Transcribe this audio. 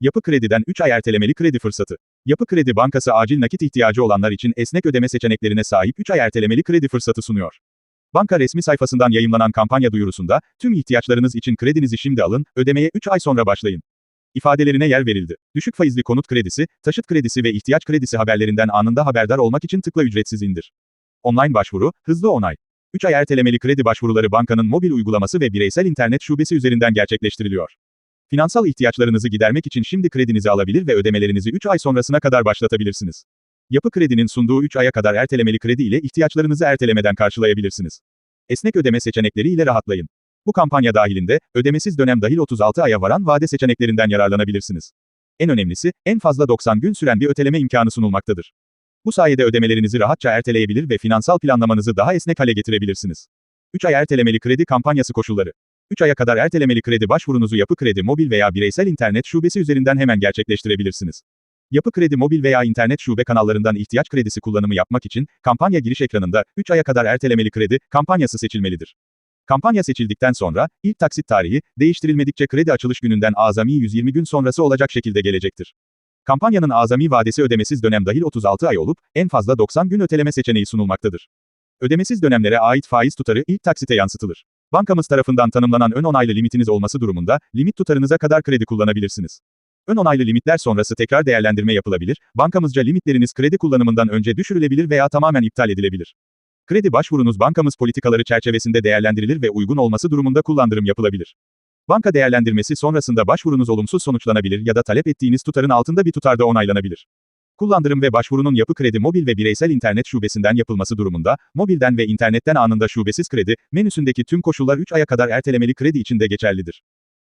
Yapı Kredi'den 3 ay ertelemeli kredi fırsatı. Yapı Kredi Bankası acil nakit ihtiyacı olanlar için esnek ödeme seçeneklerine sahip 3 ay ertelemeli kredi fırsatı sunuyor. Banka resmi sayfasından yayımlanan kampanya duyurusunda, tüm ihtiyaçlarınız için kredinizi şimdi alın, ödemeye 3 ay sonra başlayın. İfadelerine yer verildi. Düşük faizli konut kredisi, taşıt kredisi ve ihtiyaç kredisi haberlerinden anında haberdar olmak için tıkla ücretsiz indir. Online başvuru, hızlı onay. 3 ay ertelemeli kredi başvuruları bankanın mobil uygulaması ve bireysel internet şubesi üzerinden gerçekleştiriliyor. Finansal ihtiyaçlarınızı gidermek için şimdi kredinizi alabilir ve ödemelerinizi 3 ay sonrasına kadar başlatabilirsiniz. Yapı Kredi'nin sunduğu 3 aya kadar ertelemeli kredi ile ihtiyaçlarınızı ertelemeden karşılayabilirsiniz. Esnek ödeme seçenekleri ile rahatlayın. Bu kampanya dahilinde, ödemesiz dönem dahil 36 aya varan vade seçeneklerinden yararlanabilirsiniz. En önemlisi, en fazla 90 gün süren bir öteleme imkanı sunulmaktadır. Bu sayede ödemelerinizi rahatça erteleyebilir ve finansal planlamanızı daha esnek hale getirebilirsiniz. 3 ay ertelemeli kredi kampanyası koşulları. 3 aya kadar ertelemeli kredi başvurunuzu Yapı Kredi mobil veya bireysel internet şubesi üzerinden hemen gerçekleştirebilirsiniz. Yapı Kredi mobil veya internet şube kanallarından ihtiyaç kredisi kullanımı yapmak için, kampanya giriş ekranında, 3 aya kadar ertelemeli kredi, kampanyası seçilmelidir. Kampanya seçildikten sonra, ilk taksit tarihi, değiştirilmedikçe kredi açılış gününden azami 120 gün sonrası olacak şekilde gelecektir. Kampanyanın azami vadesi ödemesiz dönem dahil 36 ay olup, en fazla 90 gün öteleme seçeneği sunulmaktadır. Ödemesiz dönemlere ait faiz tutarı ilk taksite yansıtılır. Bankamız tarafından tanımlanan ön onaylı limitiniz olması durumunda, limit tutarınıza kadar kredi kullanabilirsiniz. Ön onaylı limitler sonrası tekrar değerlendirme yapılabilir, bankamızca limitleriniz kredi kullanımından önce düşürülebilir veya tamamen iptal edilebilir. Kredi başvurunuz bankamız politikaları çerçevesinde değerlendirilir ve uygun olması durumunda kullandırım yapılabilir. Banka değerlendirmesi sonrasında başvurunuz olumsuz sonuçlanabilir ya da talep ettiğiniz tutarın altında bir tutarda onaylanabilir. Kullandırım ve başvurunun Yapı Kredi mobil ve bireysel internet şubesinden yapılması durumunda, mobilden ve internetten anında şubesiz kredi, menüsündeki tüm koşullar 3 aya kadar ertelemeli kredi için de geçerlidir.